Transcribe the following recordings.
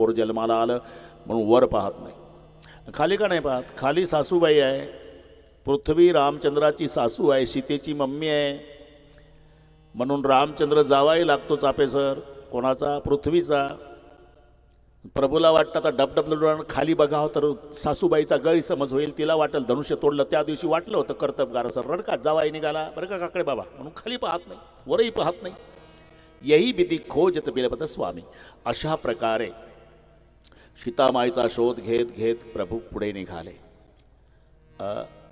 पोर जन्माला आलं म्हणून वर पाहत नाही. खाली का नाही पाहत? खाली सासूबाई आहे. पृथ्वी रामचंद्राची सासू आहे सीतेची मम्मी आहे. म्हणून रामचंद्र जावाही लागतो चापेसर कोणाचा? पृथ्वीचा. प्रभूला वाटतं आता डबडब खाली बघावं तर सासूबाईचा गैरसमज होईल. तिला वाटेल धनुष्य तोडलं त्या दिवशी वाटलं होतं कर्तबगार सर रडका जावाई निघाला. बरं का काकडे बाबा? म्हणून खाली पाहत नाही वरही पाहत नाही. यही विधी खोजत बिलपत स्वामी. अशा प्रकारे सीतामाईचा शोध घेत घेत प्रभू पुढे निघाले.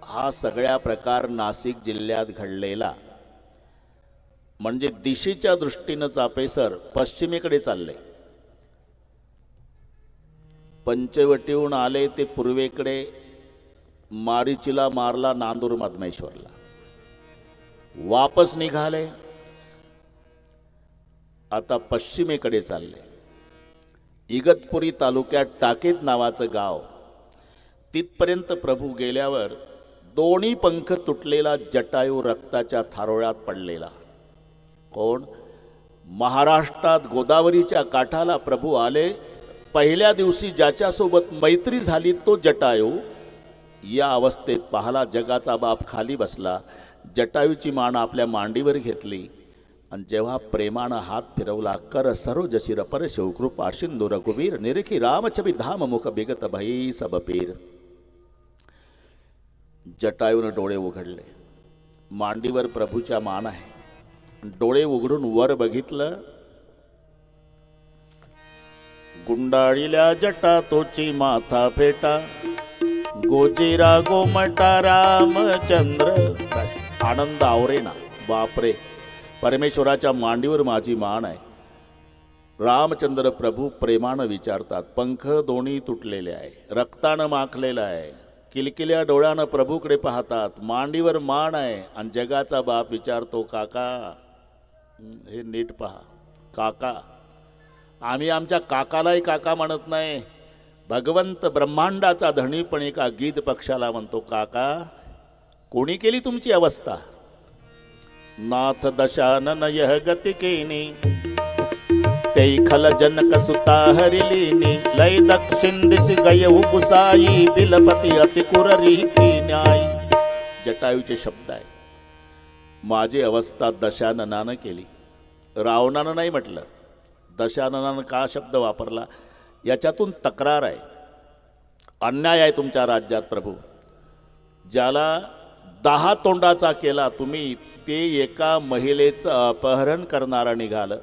हा सगळ्या प्रकार नाशिक जिल्ह्यात घडलेला. म्हणजे दिशेच्या दृष्टीनं चापेसर पश्चिमेकडे चालले. पंचवटीहून आले ते पूर्वेकडे मारीचीला मारला नांदूर मधमेश्वरला वापस निघाले. आता पश्चिमेकडे चालले. इगतपुरी तालुक्यात टाकेत नावाचं गाव. तिथपर्यंत प्रभू गेल्यावर दोन्ही पंख तुटलेला जटायू रक्ताच्या थारोळ्यात पडलेला. कोण? महाराष्ट्रात गोदावरीच्या काठाला प्रभू आले पहिल्या दिवशी ज्याच्यासोबत मैत्री झाली तो जटायू. या अवस्थेत पाहला जगाचा बाप खाली बसला. जटायूची मान आपल्या मांडीवर घेतली. आणि जेव्हा प्रेमानं हात फिरवला कर सरोज शिर पर शिवकृपा सिंधू रघुवीर निरखी रामचबी धाम मुख बिगत भई सबपीर जटायूनं डोळे उघडले. मांडीवर प्रभूच्या मान आहे. डोळे उघडून वर बघितलं. गुंडाळील्या जटा तोची माथा फेटा. गोजीरा गोमटा रामचंद्र. आनंद आवरेना. बापरे. परमेश्वराच्या मांडीवर माझी मान आहे रामचंद्र प्रभू प्रेमानं विचारतात पंख दोन्ही तुटलेले आहे रक्तानं माखलेलं आहे किलकिल्या डोळ्यानं प्रभूकडे पाहतात मांडीवर मान आहे आणि जगाचा बाप विचारतो काका हे नीट पहा काका आम्ही आमच्या काकालाही काका म्हणत नाही भगवंत ब्रह्मांडाचा धणी पण एका गीत पक्षाला म्हणतो काका कोणी केली तुमची अवस्था नाथ दशानन यह गति केनी। ते खल जनक सुता हरिलीनी लय दक्षिण दिस गय गुसाई बिलपती अति कुररी की न्याय। जटायूचे शब्द आहे। माझी अवस्था दशाननानं केली। रावणानं नाही म्हटलं। दशाननानं का शब्द वापरला? याच्यातून तक्रार आहे। अन्याय आहे तुमच्या राज्यात प्रभू। ज्याला दहा तोंडाचा केला तुम्ही ते एका महिलेचं अपहरण करणारं निघालं.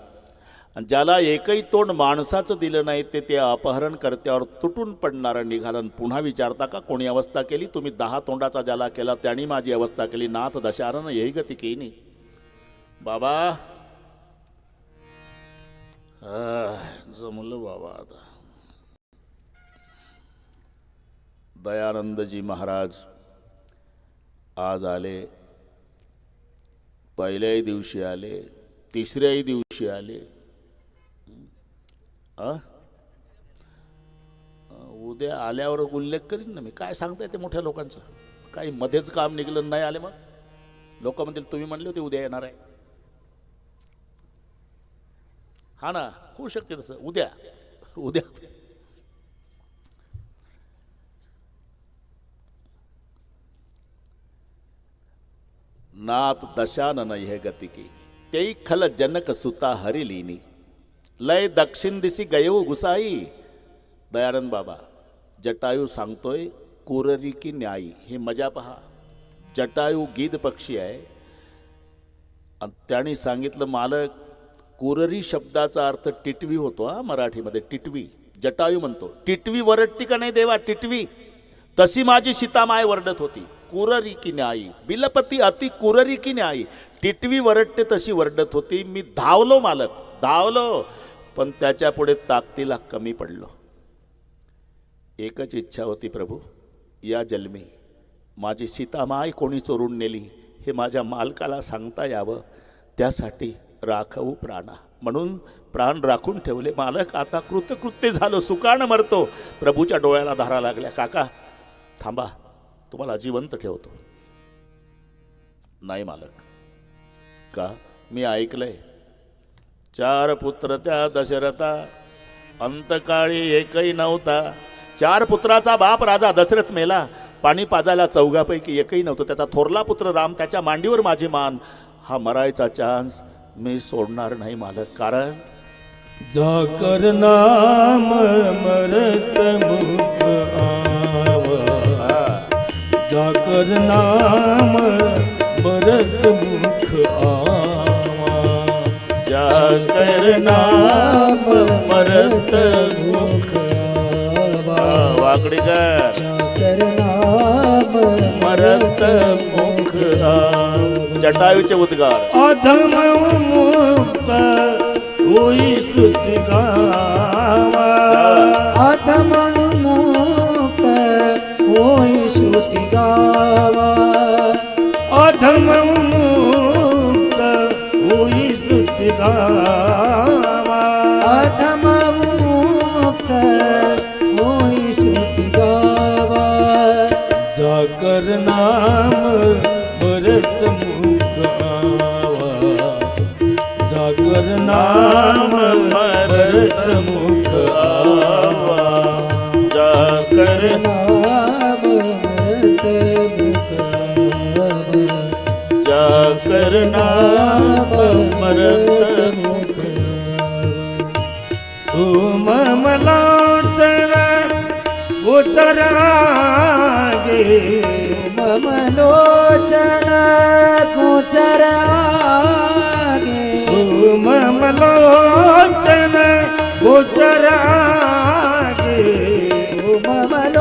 आणि ज्याला एकही तोंड माणसाचं दिलं नाही ते ते अपहरण करत्यावर तुटून पडणारं निघालं. आणि पुन्हा विचारता का कोणी अवस्था केली? तुम्ही दहा तोंडाचा ज्याला केला त्यांनी माझी अवस्था केली. नाथ दशानं यही गती केली बाबा. जमलं बाबा आता. दयानंदजी महाराज आज आले पहिल्याही दिवशी आले तिसऱ्याही दिवशी आले. आ? उद्या आल्यावर उल्लेख करीन ना मी. काय सांगताय ते मोठ्या लोकांचं? काही मध्येच काम निघलं नाही आले मग? लोक म्हणतील तुम्ही म्हणले होते उद्या येणार आहे. हा ना होऊ शकते तसं. उद्या. उद्या. नाथ दशानन यह गती की तेई खल जनक सुता हरिलीनी लय दक्षिण दिसी गयव गुसाई दयानंद बाबा जटायू सांगतोय कुररी की न्यायी हे मजा पहा जटायू गीद पक्षी आहे आणि त्याने सांगितलं मालक कुररी शब्दाचा अर्थ टिटवी होतो हा मराठीमध्ये टिटवी जटायू म्हणतो टिटवी वरटती का नाही देवा टिटवी तशी माझी सीतामाय वरडत होती कुररी की न्यायी बिलपती अति कुररी की न्यायी टिटवी वरटते तशी वरडत होती. मी धावलो मालक. धावलो. पण त्याच्या पुढे ताकदीला कमी पडलो. एकच इच्छा होती प्रभू. या जन्मी माझी सीतामाय कोणी चोरून नेली? हे माझ्या मालकाला सांगता यावं. त्यासाठी राखवू प्राणा. म्हणून प्राण राखून ठेवले. मालक आता कृतकृत्य झालो. सुकाण मरतो. प्रभूच्या डोळ्याला धारा लागल्या. काका थांबा. तुम्हाला जिवंत ठेवतो. नाही मालक. का? मी ऐकलंय. चार पुत्र त्या दशरथा अंतकाळी एकही नव्हता. चार पुत्राचा बाप राजा दशरथ मेला. पाणी पाजायला चौघापैकी एकही नव्हतं. त्याचा थोरला पुत्र राम त्याच्या मांडीवर माझी मान. हा मरायचा चान्स मी सोडणार नाही मालक. कारण? जाकर नाम मरत मुख. जाकर नाम मरत मुख आवा। जाकर नाम मरत मुख वाकडीकर जाकर नाम मरत मुख जटायूचे उद्गार। अधम मुक्त होई श्रुत गावा जाकर नाम भरत मुख आवा। जाकर नाम भरत मुख आवा। जाकर नाम मरत मुख आवा। जाकर नाम मुख મમલાચરા ગોચરાગે મમલોચના ગોચરાગે સુમમલોચના ગોચરાગે સુમમલોચના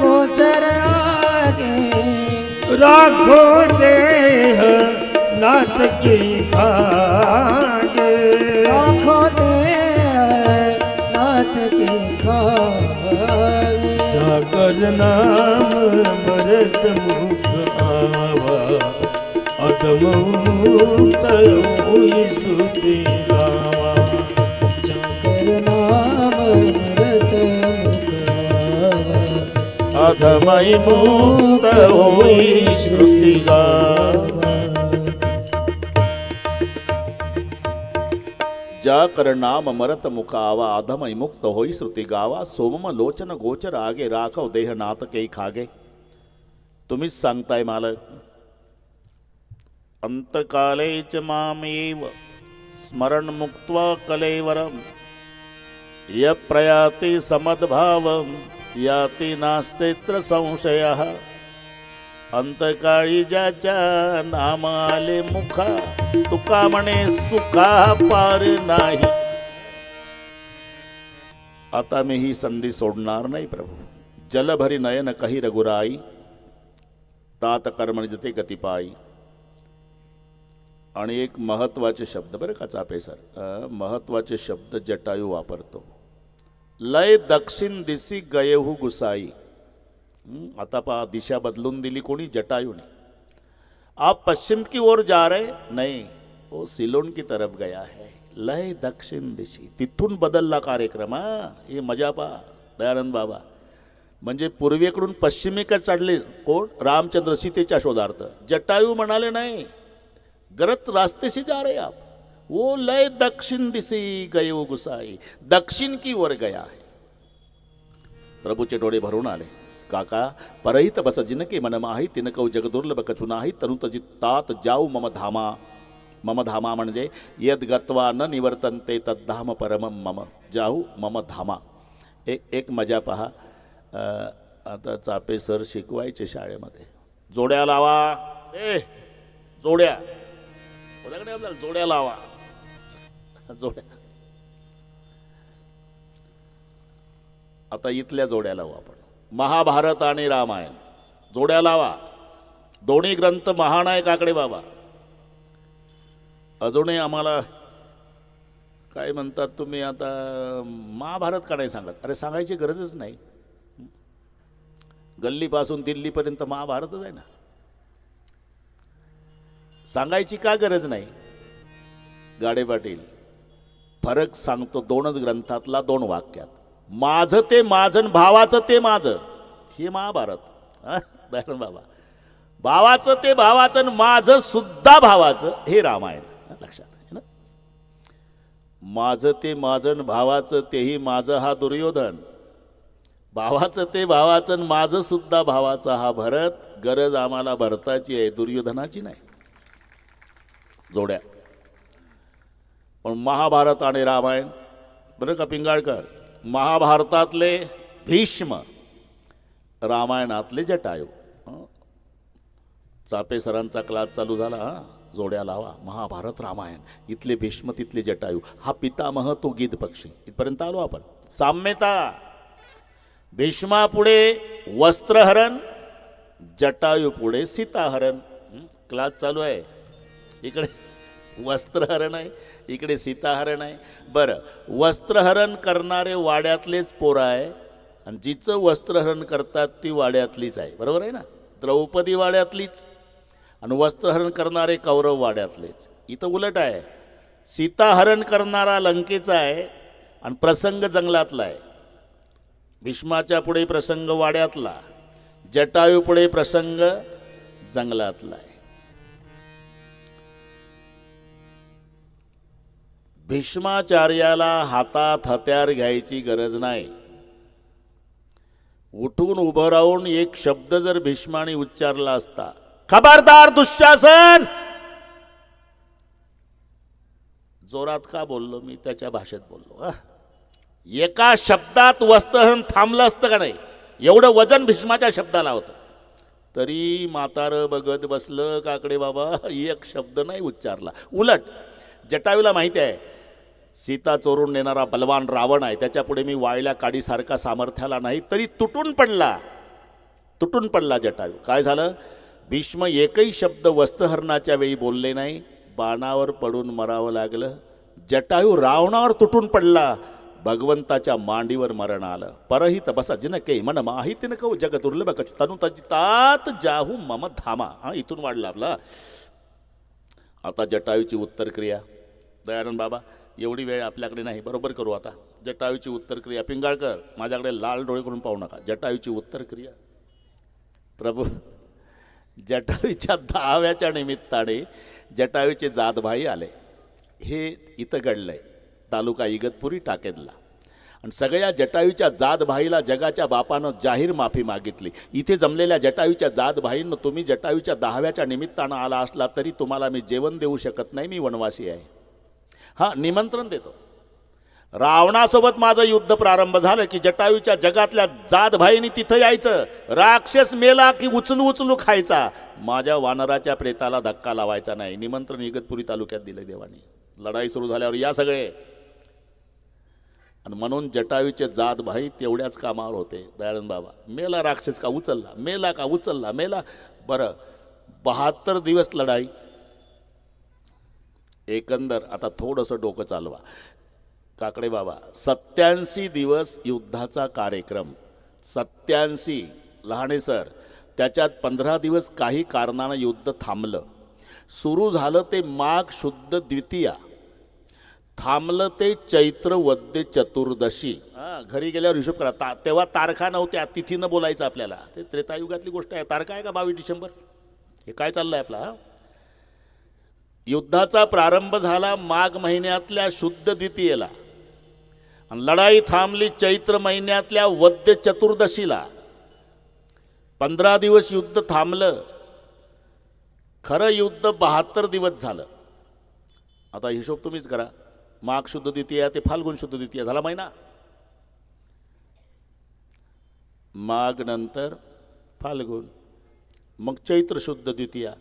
ગોચરાગે રાખો દેહ નાટકી ખા जागर नाम मरत मुख आवा अदम मुक्त हुई सुती गावा जाकर नाम मरत मुख आवा अधमई मुक्त होई ज्या कर मरत मुखावा अधमई मुक्त होई श्रुती गावा सोमम लोचन गोचर आगे राखव देह नाथ के खागे। तुम्हीच सांगताय मालक, अंतकाले च मामेव स्मरण मुक्त्वा कलेवरम य प्रयाति समद्भावं, याति नास्तेत्र संशयः अंतकाळी ज्याच्या नाम आले मुखा तुका म्हणे सुखा पार नाही. आता मी ही संधी सोडणार नाही प्रभू. जलभरी नयन कही रघुराई तात कर्मण जते गतिपाई आणि एक महत्त्वाचे शब्द बरं का चापे सर? महत्त्वाचे महत्त्वाचे शब्द जटायू वापरतो. लय दक्षिण दिसी गयहू गुसाई. आता पहा दिशा बदलून दिली कोणी? जटायूने. आप पश्चिम की ओर जा रहे? नाही. वो सिलोन की तरफ गया है. लय दक्षिण दिशी. तिथून बदलला कार्यक्रम हा? हे मजा पा दयानंद बाबा. म्हणजे पूर्वेकडून पश्चिमेकडे चढले कोण? रामचंद्र सीतेच्या शोधार्थ. जटायू म्हणाले नाही. गरत रास्तेशी जा रहे आप. वो लय दक्षिण दिशी गयो गुसाई. दक्षिण की ओर गया है. प्रभूचे डोळे भरून आले. काका परहित बस जिनके मन माही तिनकौ जगदुर्लभ कछु नाही तनुत जाऊ मम धामा। मम धामा म्हणजे यद गत्वा न निवर्तनते तद्धाम परमम मम। जाऊ मम धामा। एक एक मजा पहा। आता चापे सर शिकवायचे शाळेमध्ये। जोड्या लावा। ए जोड्या। जोड्या लावा। जोड्या। आता इथल्या जोड्या लावू आपण। महाभारत आणि रामायण. जोड्या लावा. दोन्ही ग्रंथ महान आहे काकडे बाबा. अजूनही आम्हाला काय म्हणतात तुम्ही आता महाभारत का नाही सांगत? अरे सांगायची गरजच नाही. गल्लीपासून दिल्लीपर्यंत महाभारतच आहे ना. सांगायची का गरज नाही? गाडे पाटील फरक सांगतो दोनच ग्रंथातला दोन वाक्यात. माझं ते माझं भावाचं ते माझं. हे महाभारत. दयानंद बाबा. भावाचं ते भावाचं आणि माझं सुद्धा भावाचं हे रामायण. लक्षात. आहे ना? माझं ते माझं भावाचं तेही माझं हा दुर्योधन. भावाचं ते भावाचं माझं सुद्धा भावाचा हा भरत. गरज आम्हाला भरताची आहे दुर्योधनाची नाही. जोड्या. पण महाभारत आणि रामायण. बरं का पिंगाळकर? महाभारतातले भीष्म रामायणातले जटायू. चापे सरांचा क्लास चालू झाला हा? जोड्या लावा. महाभारत रामायण. इथले भीष्म तिथले जटायू. हा पितामह तो गीत पक्षी. इथपर्यंत आलो आपण. साम्यता. भीष्मापुढे वस्त्रहरण जटायू पुढे सीताहरण क्लास चालू आहे. इकडे. वस्त्रहरण आहे. इकडे सीताहरण आहे. बरं वस्त्रहरण करणारे वाड्यातलेच पोरं आहे आणि जिचं वस्त्रहरण करतात ती वाड्यातलीच आहे. बरोबर आहे ना? द्रौपदी वाड्यातलीच आणि वस्त्रहरण करणारे कौरव वाड्यातलेच. इथं उलट आहे. सीताहरण करणारा लंकेचा आहे आणि प्रसंग जंगलातला आहे. भीष्माच्या पुढे प्रसंग वाड्यातला जटायू पुढे प्रसंग जंगलातला आहे. भीष्माचार्याला हातात हत्यार घ्यायची गरज नाही. उठून उभं राहून एक शब्द जर भीष्माने उच्चारला असता खबरदार दुःशासन! जोरात का बोललो? मी त्याच्या भाषेत बोललो. एका शब्दात वस्तहन थांबलं असतं का नाही? एवढं वजन भीष्माच्या शब्दाला होतं. तरी म्हातारं बघत बसलं काकडे बाबा. एक शब्द नाही उच्चारला. उलट जटायूला माहिती आहे सीता चोरून नेणारा बलवान रावण आहे. त्याच्यापुढे मी वाळल्या काडीसारखा सामर्थ्याला नाही तरी तुटून पडला. तुटून पडला जटायू. काय झालं? भीष्म एकही शब्द वस्त्रहरणाच्या वेळी बोलले नाही. बाणावर पडून मरावं लागलं. जटायू रावणावर तुटून पडला. भगवंताच्या मांडीवर मरण आलं. परहित बसा जिन के मन माहिती न जग दुर्लभ तनु तात जाहू मम धामा. हा इथून वाढला आपला. आता जटायूची उत्तर क्रिया दयानंद बाबा एवढी वेळ आपल्याकडे नाही. बरोबर करू आता. जटायूची उत्तर क्रिया पिंगाळकर माझ्याकडे लाल डोळे करून पाहू नका. जटायूची उत्तर क्रिया प्रभू जटायूच्या दहाव्याच्या निमित्ताने जटायूचे जातभाई आले. हे इथं घडलंय. तालुका इगतपुरी टाकेदला. आणि सगळ्या जटायूच्या जातभाईला जगाच्या बापानं जाहीर माफी मागितली. इथे जमलेल्या जटायूच्या जातभाईंना तुम्ही जटायूच्या दहाव्याच्या निमित्तानं आला असला तरी तुम्हाला मी जेवण देऊ शकत नाही. मी वनवासी आहे. हां निमंत्रण देतो. रावणासोबत माझं युद्ध प्रारंभ झालं की जटायूच्या जगातल्या जातभाईनी तिथं यायचं. राक्षस मेला की उचलू उचलू खायचा. माझ्या वानराच्या प्रेताला धक्का लावायचा नाही. निमंत्रण इगतपुरी तालुक्यात दिलं देवाने. लढाई सुरू झाल्यावर या सगळे. आणि म्हणून जटायूचे जातभाई तेवढ्याच कामावर होते. दयानंद बाबा मेला राक्षस का उचलला? मेला का उचलला? मेला बरं बहात्तर दिवस लढाई. एकंदर आता थोडंसं डोकं चालवा. काकडे बाबा सत्याऐंशी दिवस युद्धाचा कार्यक्रम. सत्याऐंशी लहाणे सर त्याच्यात पंधरा दिवस काही कारणानं युद्ध थांबलं. सुरू झालं ते माघ शुद्ध द्वितीया. थांबलं ते चैत्र वद्य चतुर्दशी. हां घरी गेल्यावर हिशोब करा. ता तेव्हा तारखा नव्हत्या तिथीनं बोलायचं आपल्याला. ते त्रेतायुगातली गोष्ट आहे. तारखा आहे का बावीस डिसेंबर? हे काय चाललं आहे आपला युद्धाचा प्रारंभ झाला माघ महिन्यातल्या शुद्ध द्वितीयेला. आणि लढाई थांबली चैत्र महिन्यातल्या वद्य चतुर्दशीला. पंधरा दिवस युद्ध थांबलं. खरं युद्ध बहात्तर दिवस झालं. आता हिशोब तुम्हीच करा. माघ शुद्ध द्वितीया ते फाल्गुन शुद्ध द्वितीया झाला महिना. माघ नंतर फाल्गुन मग चैत्र शुद्ध द्वितीया.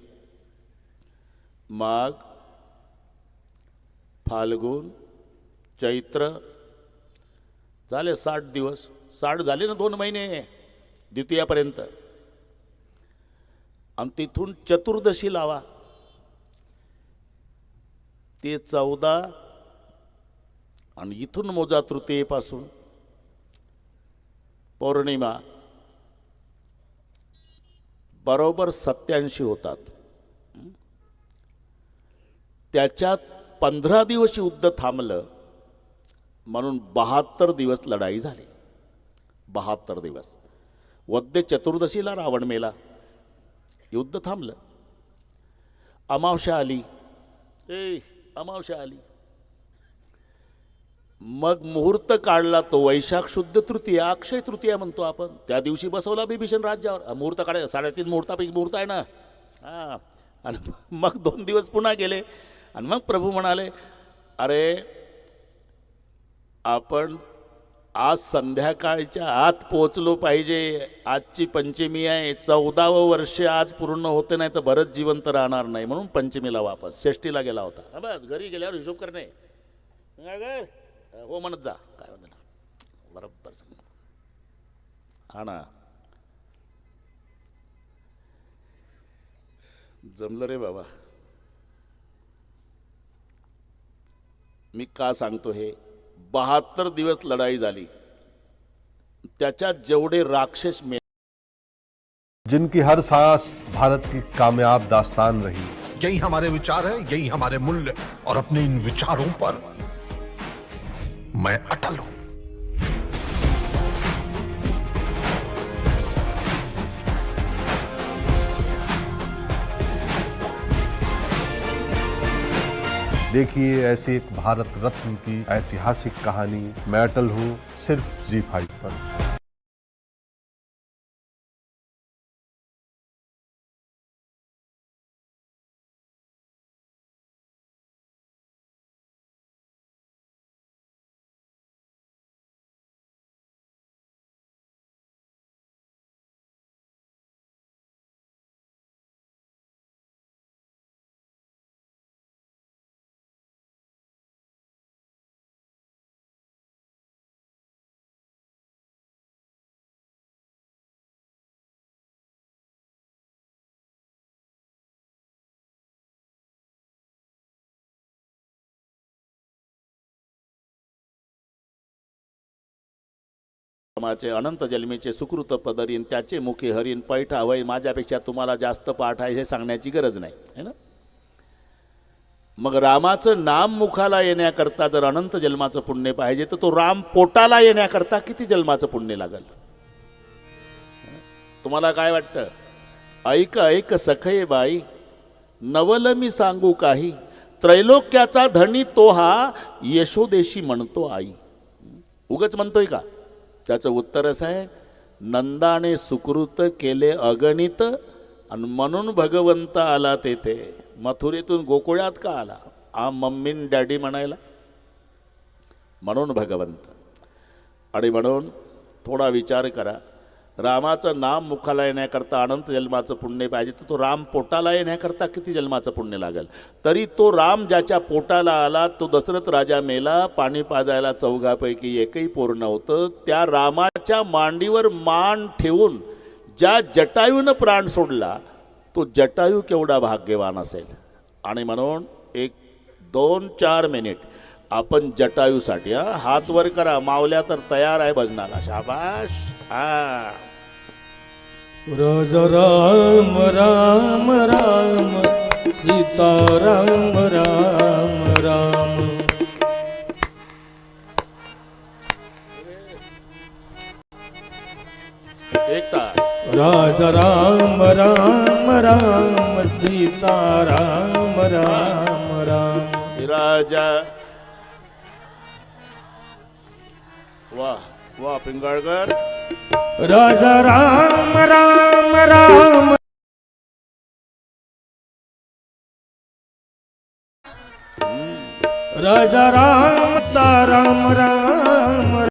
माघ फाल्गुन चैत्र. झाले साठ दिवस. साठ झाले ना दोन महिने द्वितीयापर्यंत. आणि तिथून चतुर्दशी लावा. ते चौदा आणि इथून मोजा तृतीयेपासून. पौर्णिमा. बरोबर सत्याऐंशी होतात. त्याच्यात पंधरा दिवस युद्ध थांबलं म्हणून बहात्तर दिवस लढाई झाली. बहात्तर दिवस. वद्य चतुर्दशीला रावण मेला. युद्ध थांबलं. अमावस्या आली. ए अमावस्या आली. मग मुहूर्त काढला तो वैशाख शुद्ध तृतीया अक्षय तृतीया म्हणतो आपण. त्या दिवशी बसवला बिभीषण राज्यावर. मुहूर्त काढाय साडेतीन मुहूर्तापैकी मुहूर्त आहे ना. हां. आणि मग दोन दिवस पुन्हा गेले. आणि मग प्रभू म्हणाले अरे आपण आज संध्याकाळच्या आत पोचलो पाहिजे. आजची पंचमी आहे. चौदावं वर्ष आज पूर्ण होते नाही तर बरंच जिवंत राहणार नाही. म्हणून पंचमीला वापस षष्टीला गेला होता. बस घरी गेल्यावर हिशोब करणे काय? हो म्हणत जा. काय म्हणत बरोबर. हा ना. जमलं रे बाबा. मी का सांगतो हे? बहात्तर दिवस लढाई झाली. त्याच्यात जेवढे राक्षस मे जिनकी हर सांस भारत की कामयाब दास्तान रही। यही हमारे विचार है यही हमारे मूल्य और अपने इन विचारों पर मैं अटल हूं। देखिए ऐसी एक भारत रत्न की ऐतिहासिक कहानी मैं अटल हूँ सिर्फ जी फाइव पर। चे अनंत जन्मीचे सुकृत पदरीन त्याचे मुखे हरीन पैठा वय माझ्यापेक्षा तुम्हाला जास्त पाठ आहे हे सांगण्याची गरज नाही है ना? मग रामाचं नाम मुखाला येण्याकरता जर अनंत जन्माचं पुण्य पाहिजे तर तो राम पोटाला येण्याकरता किती जन्माचं पुण्य लागल? तुम्हाला काय वाटतं? ऐक ऐक सखय बाई नवल मी सांगू काही त्रैलोक्याचा धनी तो हा यशोदेशी म्हणतो आई. उगच म्हणतोय का? त्याचं उत्तर असं आहे नंदाने सुकृत केले अगणित आणि म्हणून भगवंत आला तेथे. मथुरेतून गोकुळात का आला? आ मम्मीन डॅडी म्हणायला म्हणून भगवंत. आणि म्हणून थोडा विचार करा. रामाचं नाम मुखाला येण्याकरता अनंत जन्माचं पुण्य पाहिजे. तर तो राम पोटाला येण्याकरता किती जन्माचं पुण्य लागेल? तरी तो राम ज्याच्या पोटाला आला तो दशरथ राजा मेला पाणी पाजायला चौघापैकी एकही पूर्ण होतं त्या रामाच्या मांडीवर मान ठेवून ज्या जटायूनं प्राण सोडला तो जटायू केवढा भाग्यवान असेल? आणि म्हणून एक दोन चार मिनिट आपण जटायूसाठी हा हात वर करा. मावल्या तर तयार आहे भजनाला. शाबाश! हा. राजा राम राम राम सीता राम राम राम एक टाक. राजा राम राम राम सीता राम राम राम राजा वाह वाह पिंगळकर राजा राम राम राम राजा राम ता राम राम